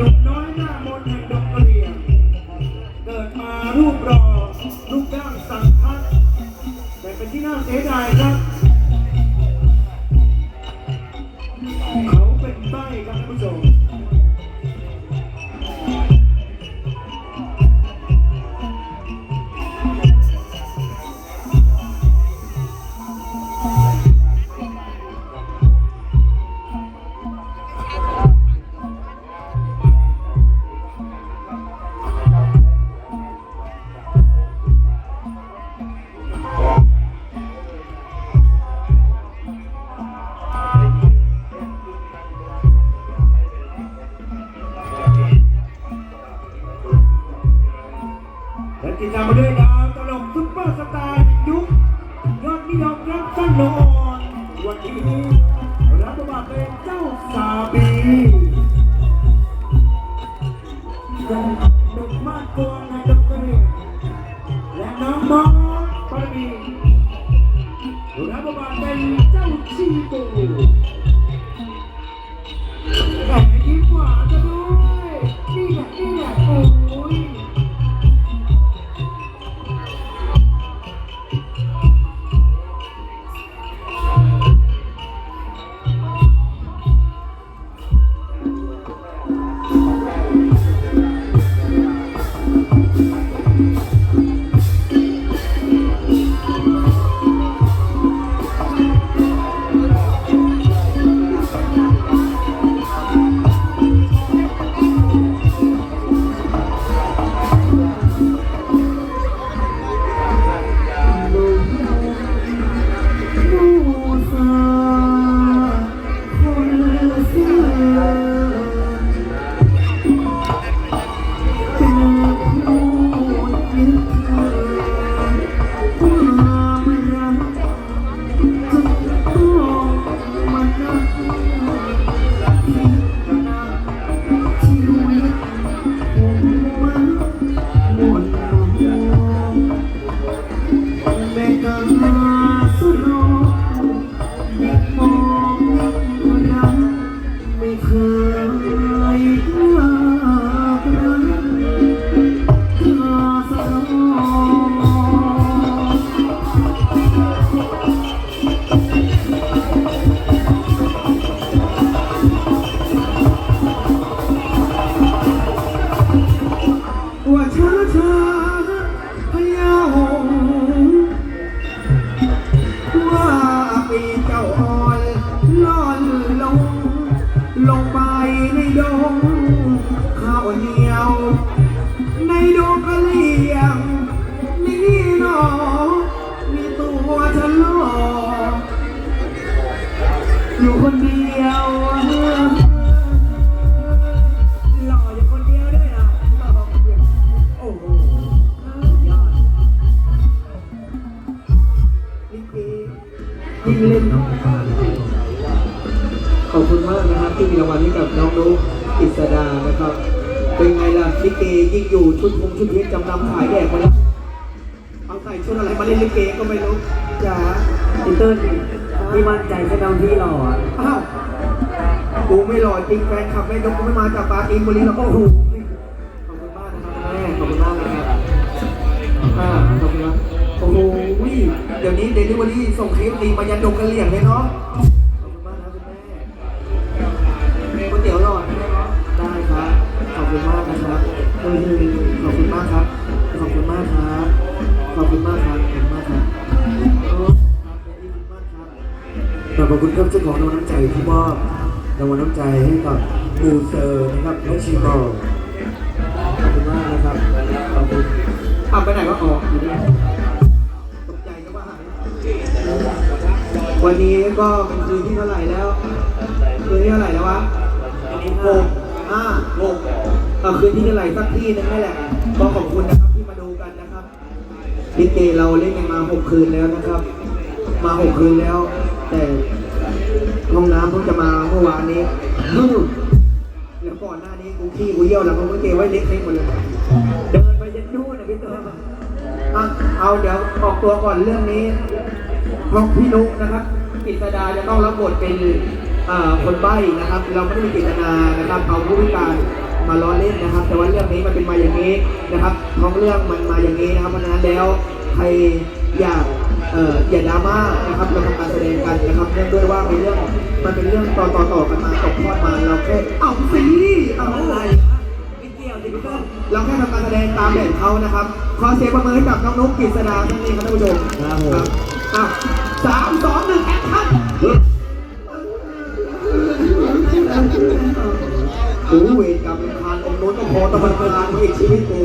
หนุ่มน้อยหน้ามนต์แห่งดงกะเหรี่ยงเกิดมารูปรอรูปร่างสังทัดแต่เป็นที่น่าเสียดายครับ ปูแลิเกยิ่งอยู่ชุดพงชุดเพชรจำนำขายแดกมาแล้วเอาใส่ชุดอะไรมาเล่นลิเกก็ไม่รู้จ๋าพีเตอร์พี่มั่นใจใช่ไหมว่าพี่หล่ออะอ้าวกูไม่หล่อจริงแฟนขับไม่ยกกูไม่มาจากปาจีนบุรีแล้วก็โอ้โหขอบคุณมากนะครับแม่ขอบคุณมากนะครับอ่าขอบคุณมากโอ้โหเดี๋ยวนี้เดลิเวอรี่ส่งเคฟรีมายันดงกระเหลี่ยงเลยเนาะ รางวัลน้ำใจให้กับปูเซอร์นะครับและชีบอลขอบคุณมากนะครับขอบคุณอะไปไหนก็ออกอยู่นี่ตกใจก็ว่าหายวันนี้ก็เป็นคืนที่เท่าไหร่แล้วคืนที่เท่าไหร่แล้ววะหกห้าหกเออคืนที่เท่าไหร่สักที่นึงนี่แหละก็ขอบคุณนะครับที่มาดูกันนะครับลิเกเราเล่นกันมาหกคืนแล้วนะครับ มาหกคืนแล้ว แต่ ห้องน้ำเพิ่งจะมาเมื่อวานนี้ฮึ่มแล้วก่อนหน้านี้กูขี้กูเยี่ยวแล้วกูเกไว้เล็กให้หมดเลย เดินไปยันนู่นนะพี่เตอร์อะเอาเดี๋ยวออกตัวก่อนเรื่องนี้เพราะพี่นุกนะครับกฤษดาจะต้องรับบทเป็นคนใบ้นะครับ เราไม่ได้มีเจตนานะครับเอาผู้พิการมาล้อเล่นนะครับ แต่ว่าเรื่องนี้มันเป็นมาอย่างนี้นะครับท้องเรื่องมันมาอย่างนี้นะครับเพราะฉะนั้นแล้วใครอยาก อ่ออย่าดราม่านะครับเราทำการแสดงกันนะครับเนื่องด้วยว่าเป็นเรื่องมันเป็นเรื่องต่อต่อต่อกันมาตกทอดมาเราแค่เอาสิเอาอะไรอะไม่เกี่ยวดิพี่ต้นเราแค่ทำการแสดงตามแบบเขานะครับขอเสียงประเมือให้กับน้องนุ๊กกฤษดาท่านนี้ครับท่านผู้ชมครับผมอะสามสองหนึ่งแอคชั่นโอ้เวรกรรมคานองค์โน้นต้องพอตะวันคานอีกชีวิตกู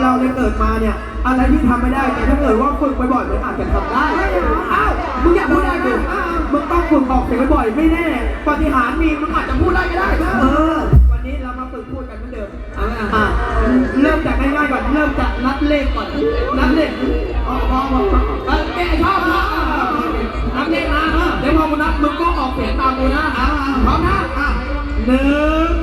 เลยนะคนเราเนี่ยเกิดมาเนี่ยอะไรที่ทำไม่ได้แต่ถ้าเกิดว่าฝึกบ่อยๆมันอาจจะทำได้อ้าวมึงอยากพูดได้ดิมึงต้องฝึกออกเสียงบ่อยๆไม่แน่ปาฏิหารย์มีมึงอาจจะพูดได้ก็ได้นะเออวันนี้เรามาฝึกพูดกันเหมือนเดิมอะเริ่มจากง่ายๆก่อนเริ่มจากนับเลขก่อนนับเลขอ๋ออ๋ออ๋อเออแกชอบนะนับเลขนะเดี๋ยวพอกูนับมึงก็ออกเสียงตามกูนะอะพร้อมนะอะหนึ่ง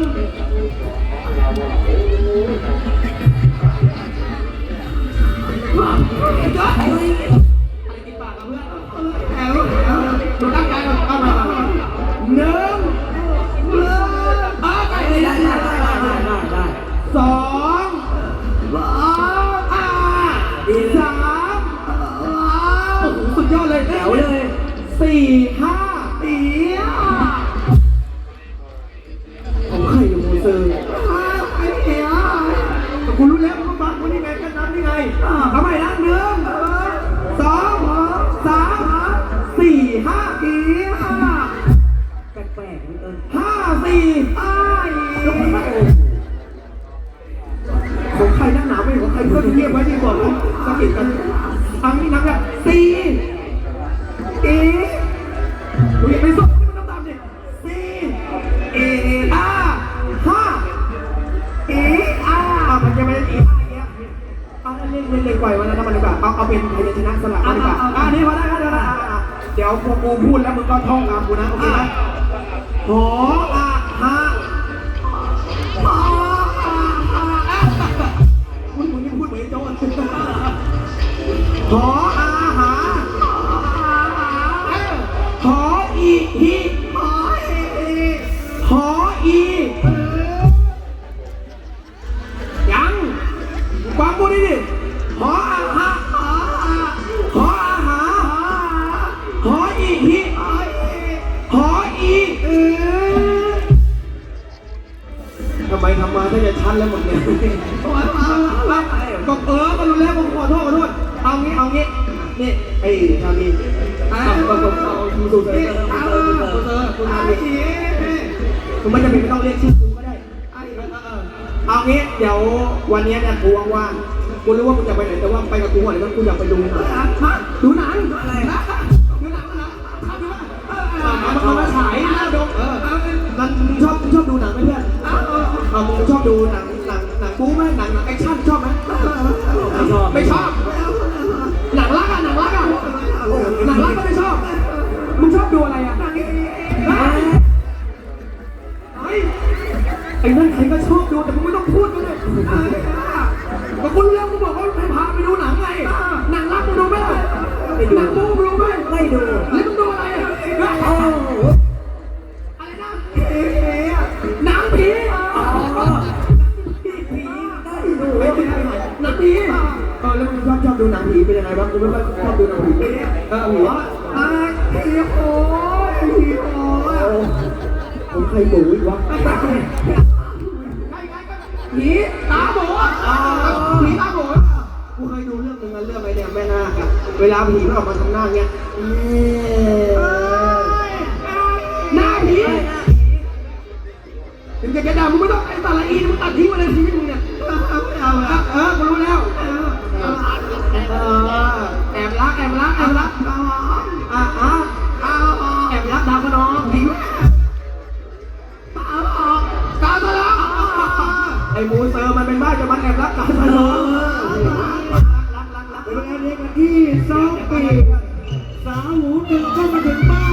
จอด องใครเพื่อนเงียบไว้ดีกว่านะสกิดกันอังนี้นับแบบสี่อีดูอย่าไปส่งที่มันต่ำๆดิสี่เออาห้าอีอามันจะไม่ได้อีห้าอย่างเงี้ยเอาเล่นเล่นเล่นปล่อยวันนั้นมันดีกว่าเอาเอาเป็นพยัญชนะสลับมันดีกว่าอ่านี่พอได้แล้วเดี๋ยวนะเดี๋ยวพอกูพูดแล้วมึงก็ท่องตามกูนะโอเคไหมหออาหา ดเหมือ นี่ไอ้ชาลีอ่าก็ผมเอาคุณดูเซอร์คุณเซอร์คุณเซอร์คุณชาลีคุณไม่จำเป็นไม่ต้องเรียกชื่อกูก็ได้เอางี้เดี๋ยววันนี้เนี่ยกูว่างๆกูรู้ว่ามึงอยากไปไหนแต่ว่าไปกับกูก่อนแล้วกูอยากไปดูหนังดูหนังอะไรนะดูหนังนะมันมาฉายหน้าดงเออมันชอบชอบดูหนังไหมเพื่อนเอามึงชอบดูหนังหนังหนังบู๊ไหมหนังหนังแอคชั่นชอบไหมไม่ชอบ หนังรักก็ไม่ชอบ มึงชอบดูอะไรอะ ใครหมูอีกวะผีตาหมูอะผีตาหมูกูเคยดูเรื่องหนึ่งมาเรื่องไอ้เนี่ยแม่นาคเวลาผีมันออกมาทำหน้าเงี้ยหน้าผีถึงจะกระามึงไม่ต้องไอ้สาระอีมึงตัดทิ้งมาเลยชีวิตมึงเนี่ยเอาอะเออกูรู้แล้วแอบรักแอบรักแอบรักอะอะ ไอ้มูเซอร์มันเป็นบ้าจะมันแอบรักกันมาเนอะรักรักรกัเป็นไงเด็กที่สองปีสาวหูหนึ่งก็มาถึงบ้าน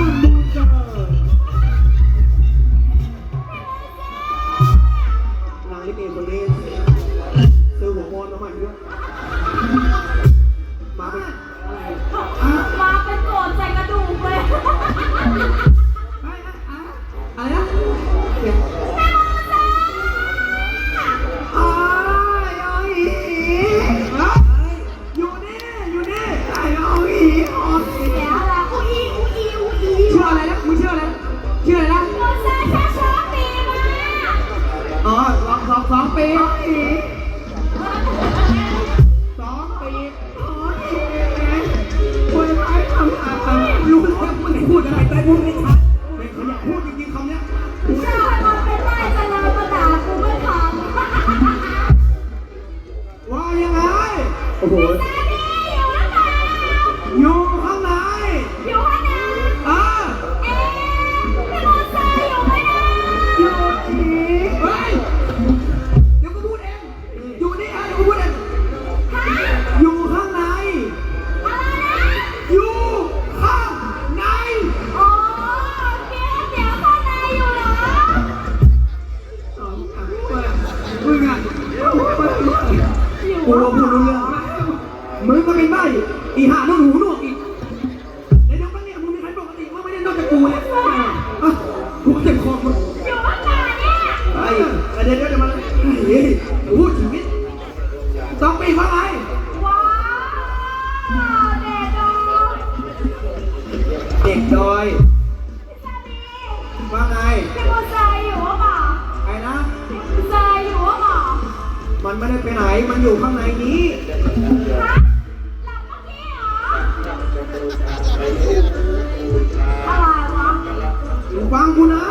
ฟังกูนะ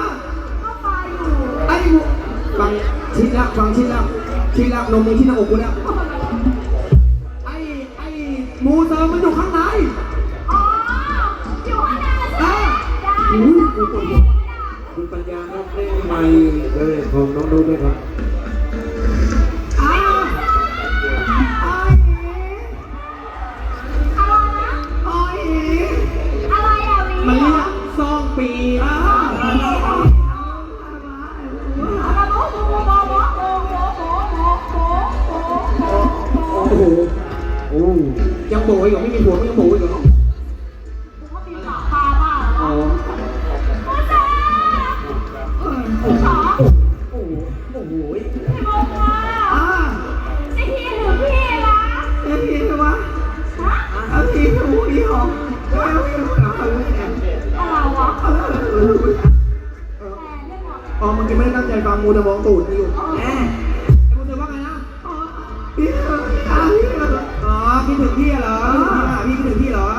ก็ตายอยู่ไอ้กูฟังชิ้และฟังชิ้และชิ้และนมมึงที่หน้าอกกูนะไอ้ไอ้มูเตอร์มันอยู่ข้างในอ๋ออยู่ข้างในใช่ไหมอุ้ยกูปวดหัคุณปัญญาครับได้ไมเลยของน้องดูด้วยครับมันเรียก โผล่อีกไม่มีหัวไม่มีงโผล่อีกเหร มีคนอื่นพี่เหรอ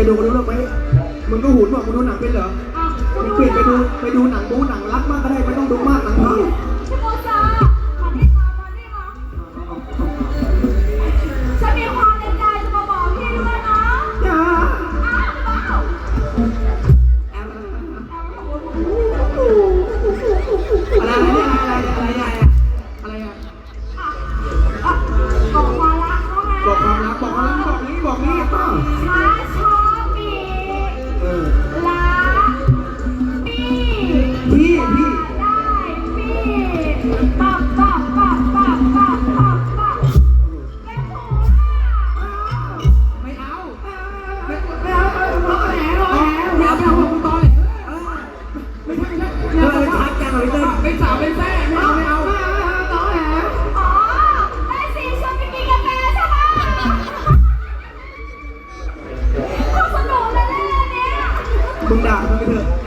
ไปดูกันเรื่อไหมมึงก็หูนบอกมึงดูหนังเป็นเหรอมึงเปลี่ยนไปดูไปดูหนังบู๊หนังรักมากก็ได้ไม่ต้องดูมากหนังรัา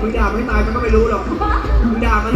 มึงด่าไม่ตายมันก็ไม่รู้หรอกมึงด่ามั